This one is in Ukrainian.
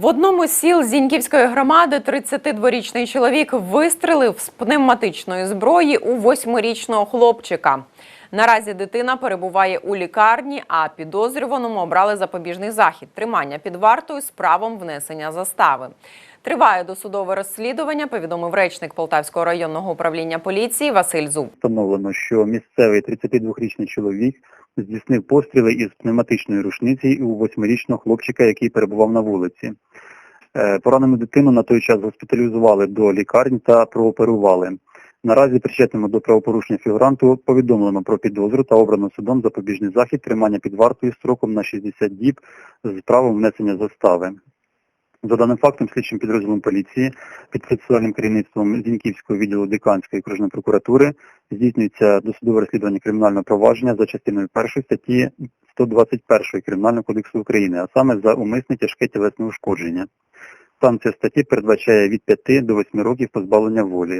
В одному з сіл Зіньківської громади 32-річний чоловік вистрелив з пневматичної зброї у восьмирічного хлопчика. Наразі дитина перебуває у лікарні, а підозрюваному обрали запобіжний захід тримання під вартою з правом внесення застави. Триває досудове розслідування, повідомив речник Полтавського районного управління поліції Василь Зуб. Встановлено, що місцевий 32-річний чоловік здійснив постріли із пневматичної рушниці у восьмирічного хлопчика, який перебував на вулиці. Е, Поранену дитину на той час госпіталізували до лікарні та прооперували. Наразі причетному до правопорушення фігуранту повідомлено про підозру та обрано судом запобіжний захід тримання під вартою строком на 60 діб з правом внесення застави. За даним фактом, слідчим підрозділом поліції під процесуальним керівництвом Зіньківського відділу Диканської окружної прокуратури здійснюється досудове розслідування кримінального провадження за частиною 1 статті 121 Кримінального кодексу України, а саме за умисне тяжке тілесне ушкодження. Санкція статті передбачає від 5 до 8 років позбавлення волі.